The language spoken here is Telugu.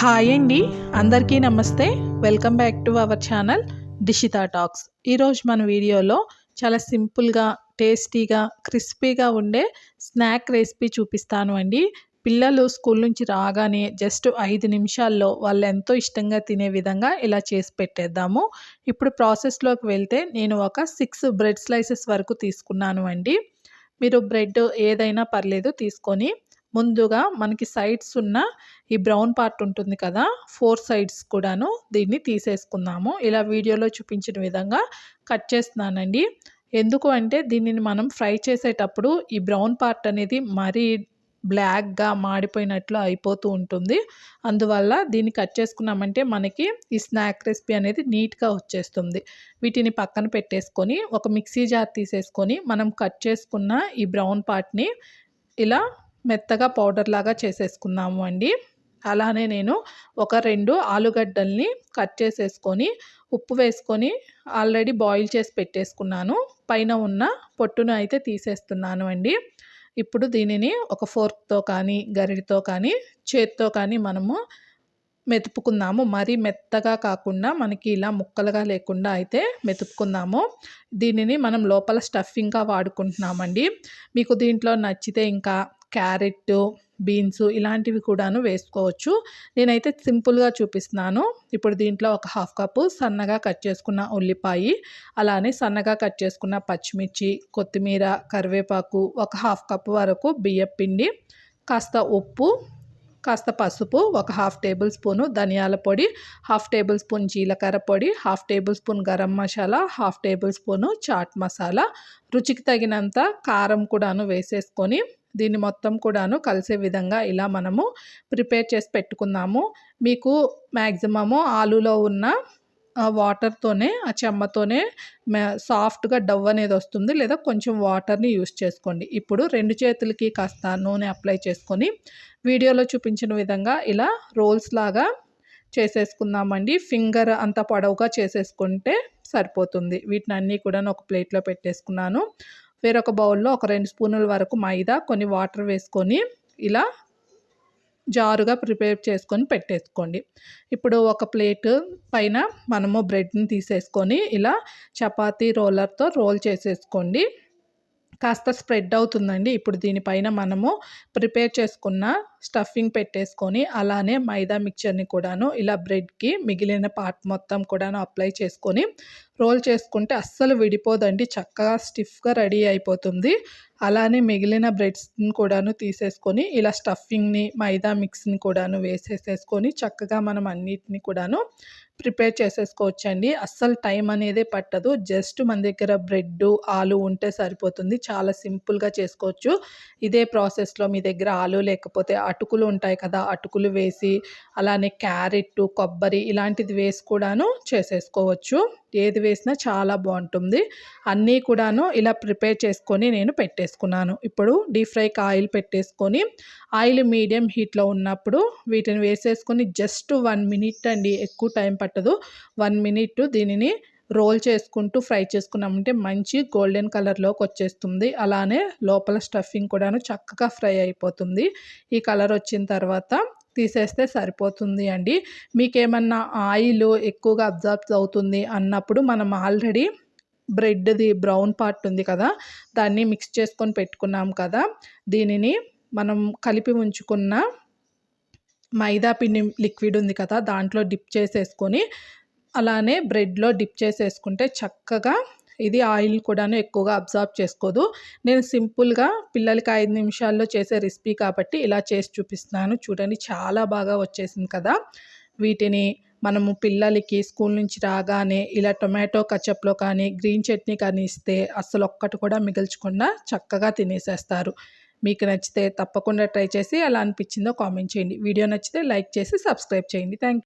హాయ్ అండి అందరికీ నమస్తే. Welcome back to our channel Dishita talks ఈరోజు మన వీడియోలో చాలా సింపుల్గా టేస్టీగా క్రిస్పీగా ఉండే స్నాక్ రెసిపీ చూపిస్తాను అండి. పిల్లలు స్కూల్ నుంచి రాగానే జస్ట్ ఐదు నిమిషాల్లో వాళ్ళు ఎంతో ఇష్టంగా తినే విధంగా ఇలా చేసి పెట్టేద్దాము. ఇప్పుడు ప్రాసెస్లోకి వెళ్తే నేను ఒక సిక్స్ బ్రెడ్ స్లైసెస్ వరకు తీసుకున్నాను అండి. మీరు బ్రెడ్ ఏదైనా పర్లేదు తీసుకొని ముందుగా మనకి సైడ్స్ ఉన్న ఈ బ్రౌన్ పార్ట్ ఉంటుంది కదా ఫోర్ సైడ్స్ కూడాను దీన్ని తీసేసుకుందాము. ఇలా వీడియోలో చూపించిన విధంగా కట్ చేస్తున్నానండి. ఎందుకు అంటే దీనిని మనం ఫ్రై చేసేటప్పుడు ఈ బ్రౌన్ పార్ట్ అనేది మరీ బ్లాక్గా మాడిపోయినట్లు అయిపోతూ ఉంటుంది. అందువల్ల దీన్ని కట్ చేసుకున్నామంటే మనకి ఈ స్నాక్ రెసిపీ అనేది నీట్గా వచ్చేస్తుంది. వీటిని పక్కన పెట్టేసుకొని ఒక మిక్సీ జార్ తీసేసుకొని మనం కట్ చేసుకున్న ఈ బ్రౌన్ పార్ట్ని ఇలా మెత్తగా పౌడర్ లాగా చేసేసుకున్నాము అండి. అలానే నేను ఒక రెండు ఆలుగడ్డల్ని కట్ చేసేసుకొని ఉప్పు వేసుకొని ఆల్రెడీ బాయిల్ చేసి పెట్టేసుకున్నాను. పైన ఉన్న పొట్టును అయితే తీసేస్తున్నాను అండి. ఇప్పుడు దీనిని ఒక ఫోర్క్తో కానీ గరిటితో కానీ చేత్తో కానీ మనము మెతుపుకుందాము. మరీ మెత్తగా కాకుండా మనకి ఇలా ముక్కలుగా లేకుండా అయితే మెతుపుకుందాము. దీనిని మనం లోపల స్టఫింగ్గా వాడుకుంటున్నామండి. మీకు దీంట్లో నచ్చితే ఇంకా క్యారెట్ బీన్స్ ఇలాంటివి కూడాను వేసుకోవచ్చు. నేనైతే సింపుల్గా చూపిస్తున్నాను. ఇప్పుడు దీంట్లో ఒక హాఫ్ కప్పు సన్నగా కట్ చేసుకున్న ఉల్లిపాయ అలానే సన్నగా కట్ చేసుకున్న పచ్చిమిర్చి కొత్తిమీర కరివేపాకు ఒక హాఫ్ కప్పు వరకు బియ్యం పిండి కాస్త ఉప్పు కాస్త పసుపు ఒక హాఫ్ టేబుల్ స్పూను ధనియాల పొడి హాఫ్ టేబుల్ స్పూన్ జీలకర్ర పొడి half tablespoon garam masala half tablespoon chaat masala. రుచికి తగినంత కారం కూడాను వేసేసుకొని దీన్ని మొత్తం కూడాను కలిసే విధంగా ఇలా మనము ప్రిపేర్ చేసి పెట్టుకుందాము మీకు మ్యాక్సిమము ఆలులో ఉన్న వాటర్తోనే ఆ చెమ్మతోనే సాఫ్ట్గా డవ్ అనేది వస్తుంది. లేదా కొంచెం వాటర్ని యూస్ చేసుకోండి. ఇప్పుడు రెండు చేతులకి కాస్త నూనె అప్లై చేసుకొని వీడియోలో చూపించిన విధంగా ఇలా రోల్స్ లాగా చేసేసుకుందామండి. ఫింగర్ అంత పొడవుగా చేసేసుకుంటే సరిపోతుంది. వీటిని అన్నీ కూడా ఒక ప్లేట్లో పెట్టేసుకున్నాను. వేరొక బౌల్లో ఒక రెండు స్పూనుల వరకు మైదా కొన్ని వాటర్ వేసుకొని ఇలా జారుగా ప్రిపేర్ చేసుకొని పెట్టేసుకోండి. ఇప్పుడు ఒక ప్లేట్ పైన మనము బ్రెడ్ని తీసేసుకొని ఇలా చపాతీ రోలర్తో రోల్ చేసేసుకోండి. కాస్త స్ప్రెడ్ అవుతుందండి. ఇప్పుడు దీనిపైన మనము ప్రిపేర్ చేసుకున్న స్టఫింగ్ పెట్టేసుకొని అలానే మైదా మిక్చర్ని కూడాను ఇలా బ్రెడ్కి మిగిలిన పార్ట్ మొత్తం కూడాను అప్లై చేసుకొని రోల్ చేసుకుంటే అస్సలు విడిపోదండి. చక్కగా స్టిఫ్గా రెడీ అయిపోతుంది. అలానే మిగిలిన బ్రెడ్స్ని కూడాను తీసేసుకొని ఇలా స్టఫింగ్ని మైదా మిక్స్ని కూడాను వేసేసేసుకొని చక్కగా మనం అన్నిటిని కూడాను ప్రిపేర్ చేసేసుకోవచ్చండి. అస్సలు టైం అనేది పట్టదు. జస్ట్ మన దగ్గర బ్రెడ్ ఆలు ఉంటే సరిపోతుంది. చాలా సింపుల్గా చేసుకోవచ్చు. ఇదే ప్రాసెస్లో మీ దగ్గర ఆలు లేకపోతే అటుకులు ఉంటాయి కదా అటుకులు వేసి అలానే క్యారెట్ కొబ్బరి ఇలాంటిది వేసి కూడాను చేసేసుకోవచ్చు. ఏది వేసినా చాలా బాగుంటుంది. అన్నీ కూడాను ఇలా ప్రిపేర్ చేసుకొని నేను పెట్టేసుకున్నాను. ఇప్పుడు డీప్ ఫ్రైకి ఆయిల్ పెట్టేసుకొని ఆయిల్ మీడియం హీట్లో ఉన్నప్పుడు వీటిని వేసేసుకొని జస్ట్ వన్ మినిట్ అండి ఎక్కువ టైం పట్టదు. వన్ మినిట్ దీనిని రోల్ చేసుకుంటూ ఫ్రై చేసుకున్నామంటే మంచి గోల్డెన్ కలర్లోకి వచ్చేస్తుంది. అలానే లోపల స్టఫింగ్ కూడాను చక్కగా ఫ్రై అయిపోతుంది. ఈ కలర్ వచ్చిన తర్వాత తీసేస్తే సరిపోతుంది అండి. మీకేమన్నా ఆయిల్ ఎక్కువగా అబ్జర్బ్స్ అవుతుంది అన్నప్పుడు మనం ఆల్రెడీ బ్రెడ్ది బ్రౌన్ పార్ట్ ఉంది కదా దాన్ని మిక్స్ చేసుకొని పెట్టుకున్నాం కదా దీనిని మనం కలిపి ఉంచుకున్న మైదా పిండి లిక్విడ్ ఉంది కదా దాంట్లో డిప్ చేసేసుకొని అలానే బ్రెడ్లో డిప్ చేసేసుకుంటే చక్కగా ఇది ఆయిల్ కూడాను ఎక్కువగా అబ్జార్బ్ చేసుకోదు. నేను సింపుల్గా పిల్లలకి ఐదు నిమిషాల్లో చేసే రెసిపీ కాబట్టి ఇలా చేసి చూపిస్తున్నాను. చూడండి చాలా బాగా వచ్చేసింది కదా. వీటిని మనము పిల్లలకి స్కూల్ నుంచి రాగానే ఇలా టొమాటో కచప్లో కానీ గ్రీన్ చట్నీ కానీ ఇస్తే అస్సలు ఒక్కటి కూడా మిగిల్చకుండా చక్కగా తినేసేస్తారు. మీకు నచ్చితే తప్పకుండా ట్రై చేసి ఎలా అనిపించిందో కామెంట్ చేయండి. వీడియో నచ్చితే లైక్ చేసి సబ్స్క్రైబ్ చేయండి. థ్యాంక్